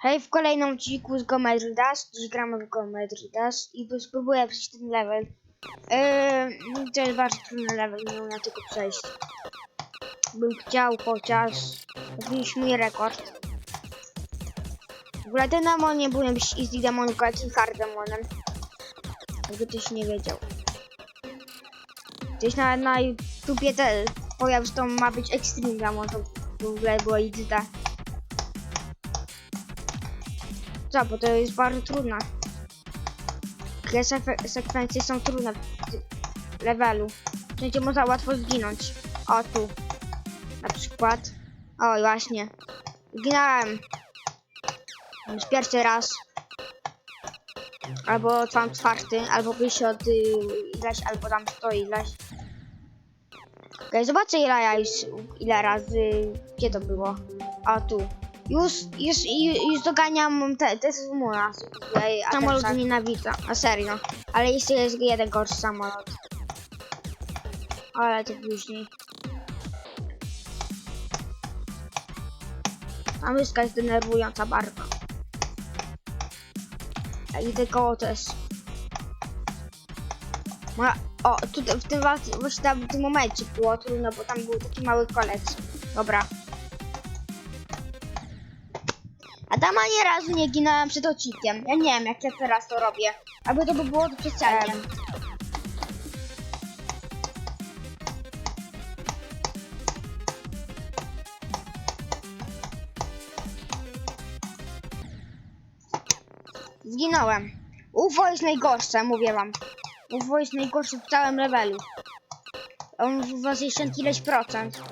Hej, w kolejnym odcinku z Geometry Dash. Dziś gramy w Geometry Dash i spróbuję przejść ten level. Yy, to jest bardzo trudny level, nie umiem tego przejść. Bym chciał chociaż jakiś mój rekord. W ogóle ten demon nie powinien być easy demon, tylko jakiś hard demonem. Jakby ktoś nie wiedział. Gdzieś na, na YouTubie pojawił, że to ma być extreme demon, to w ogóle było easy. Co, bo to jest bardzo trudne. Te sekwe- sekwencje są trudne w levelu. Wszędzie można łatwo zginąć. O, tu. Na przykład. O, właśnie. Zginąłem. Już pierwszy raz. Albo tam czwarty, albo byś od y, ileś, albo tam stoi ileś. Okej, zobaczę ile ja już, ile razy, gdzie to było? O, tu. Już, już, ju- już doganiam te, te samolot. Samolot nienawidzę, a serio. Ale jeszcze jest jeden gorszy samolot. Ale to później. Ta myszka jest denerwująca bardzo. A idę koło też. Moja, o, tutaj w tym właśnie tam w tym momencie było trudno, bo tam był taki mały kolec. Dobra. A tam ani razu nie ginąłem przed odcinkiem. Ja nie wiem, jak ja teraz to robię. Albo to by było specjalnie. Zginąłem. UFO jest najgorsze, mówię wam. UFO jest najgorsze w całym levelu. On waży 60 ileś procent.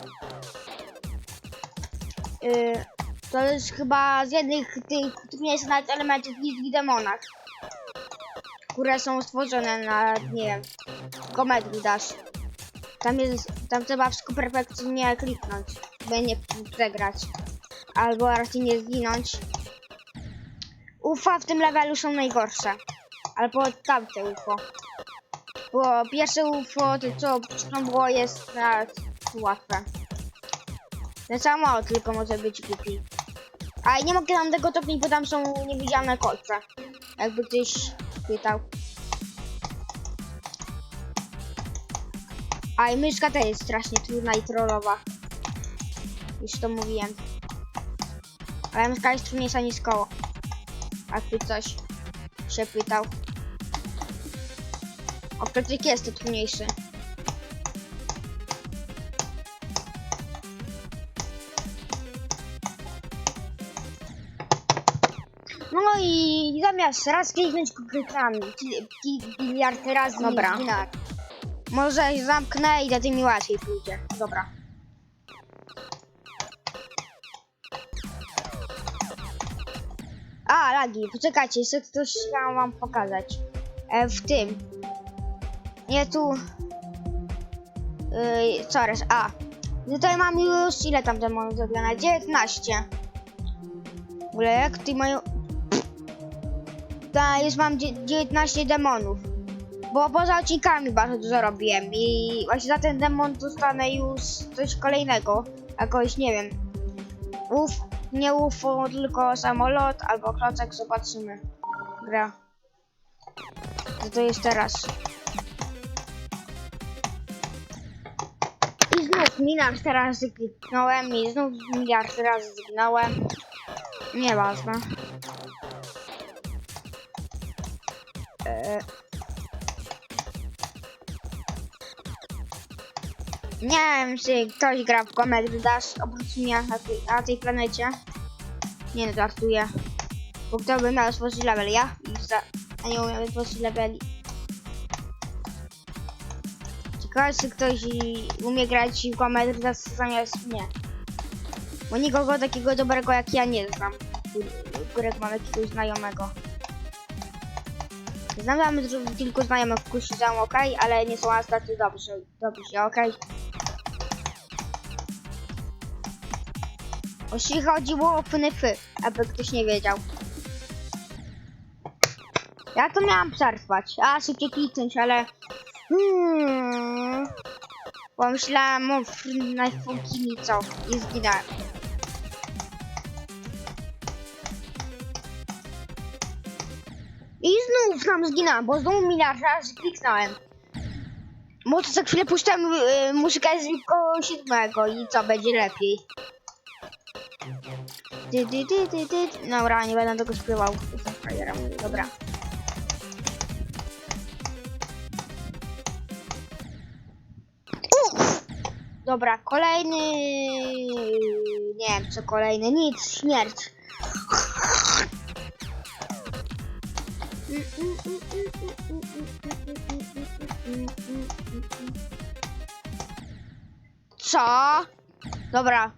Yy, to jest chyba z jednych tych trudniejszych nawet elementów w demonach. Które są stworzone na, nie wiem, Geometry Dash. Tam jest, tam trzeba wszystko perfekcyjnie kliknąć, by nie przegrać. Albo raczej nie zginąć. UFO w tym levelu są najgorsze. Albo tamte UFO. Bo pierwsze UFO, to co przed było, jest nawet łatwe. Ten samolot tylko może być głupi. A nie mogę tam tego topnić, bo tam są niewidzialne kolce. Jakby ktoś pytał. A i myszka też jest strasznie trudna i trollowa. Już to mówiłem. Ale myszka jest trudniejsza niż koło. Jakby ktoś się pytał. O, jest to trudniejszy. I zamiast raz kliknąć klikami, biliard razy Dobra. Dobra. Może zamknę i wtedy mi łatwiej pójdzie. Dobra. A, lagi, poczekajcie, jeszcze coś chciałam wam pokazać. E, w tym. Nie tu. Yy, coraz, a. Tutaj mam już, ile tam demonów zrobione? 19. W ogóle jak ty mają... Ta, już mam dzie- 19 demonów. Bo poza odcinkami bardzo dużo robiłem i właśnie za ten demon dostanę już coś kolejnego. Jakoś, nie wiem. Uf, nie UFO, tylko samolot albo klocek, zobaczymy. Gra. Co to jest teraz? I znów miliard razy kliknąłem i znów miliard razy zginąłem. Nieważne. Wiem, czy ktoś gra w Comedy Dash oprócz mnie na tej, na tej planecie. Nie, no. Bo kto by miał stworzyć level? Ja? A nie umiem stworzyć leveli. Ciekawe, czy ktoś umie grać w Comedy Dash zamiast mnie. Bo nikogo takiego dobrego jak ja nie znam. Którego mam jakiegoś znajomego. Znam tam kilku znajomych, którzy są ok, ale nie są aż tacy dobrzy. Dobrzy, okej. Jeśli chodziło o FNF, aby ktoś nie wiedział. Ja to miałam przerwać, a szybciej kliknąć, ale... Hmm, pomyślałam o FNF-u co i zginąłem. Znów nam zginęłam, bo znowu mi raz kliknąłem. To za chwilę puszczam y, muzykę z Wilko siódmego i co, będzie lepiej. Dy, dy, dy, dy, dy. Dobra, nie będę tego śpiewał. Dobra. Dobra, kolejny... Nie wiem co kolejny, nic, śmierć. Co? Dobra.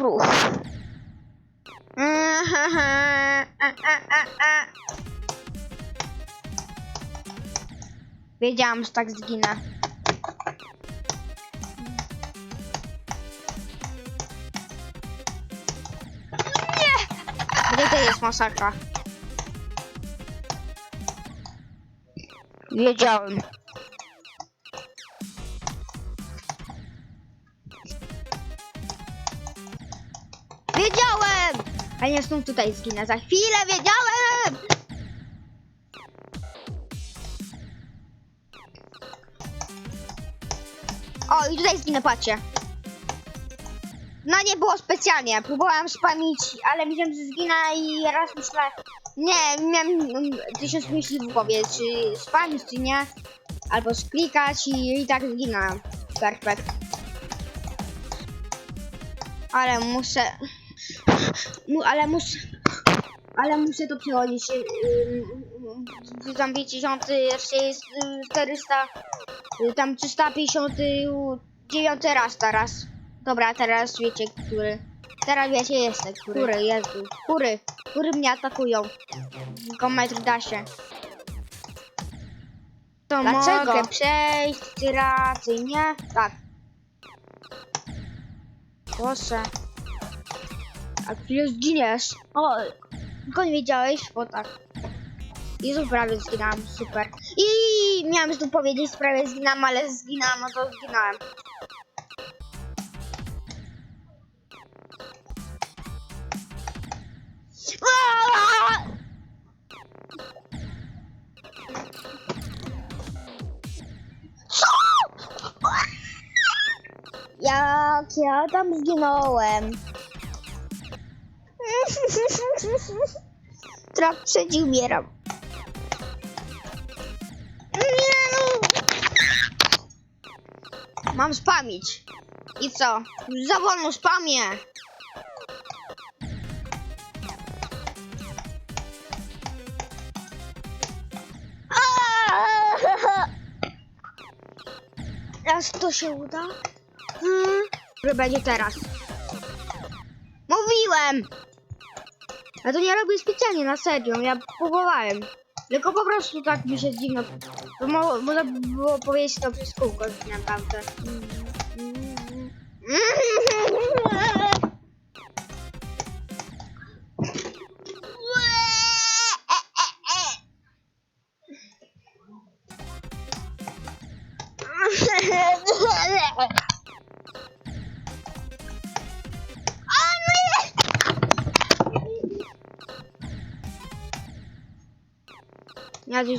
Brzuch. Wiedziałam, że tak zginę. Gdzie to jest masakra? Wiedziałem. A nie znów tutaj zginę za chwilę, wiedziałem! O, i tutaj zginę, patrzcie. No nie było specjalnie, próbowałam spamić, ale myślałem, że zginę i raz myślę... Nie, miałem mm, tysiąc myśli w głowie, czy spamić, czy nie. Albo sklikać i, i tak zginąłem. Perfekt. Ale muszę... Mu, ale muszę... Ale muszę to przechodzić. Yy, tam wiecie, rządy jeszcze jest yy, 400... yy, Tam 359 raz teraz. Dobra, teraz wiecie, który. Teraz wiecie, jestem, który. Który, Jezu. Kury. Kury mnie atakują. Tylko metr da się. To Dlaczego? mogę przejść racyjnie? Tak. Proszę. A chwilę zginiesz. O, tylko nie wiedziałeś? Bo tak. Jezu, prawie zginąłem, super. I miałem tu powiedzieć, prawie zginąłem, ale zginąłem, no to zginąłem. Jak ja tam zginąłem? Traf trzeci umieram. Nie no. Mam spamić. I co? Za wolno spamię. Aaaa! Raz to się uda. Hmm. Będzie teraz. Mówiłem! Ja to nie robię specjalnie, na serio, ja próbowałem. Tylko po prostu tak mi się dziwno. To mo- można by było powiedzieć to przez kółko, naprawdę. A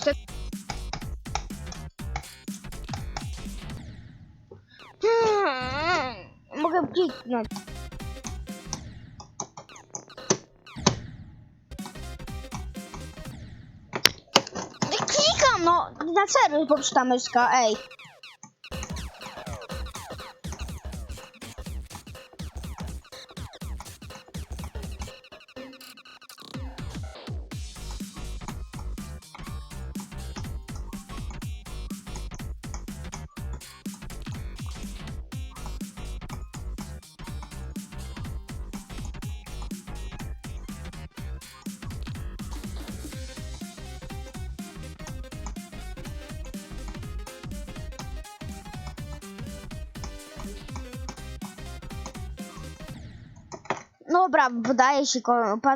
Tak... Hmm, Mogę kliknąć. Klikam, no! Na serio poprzta myszka, ej. Dobra, podaje się ko-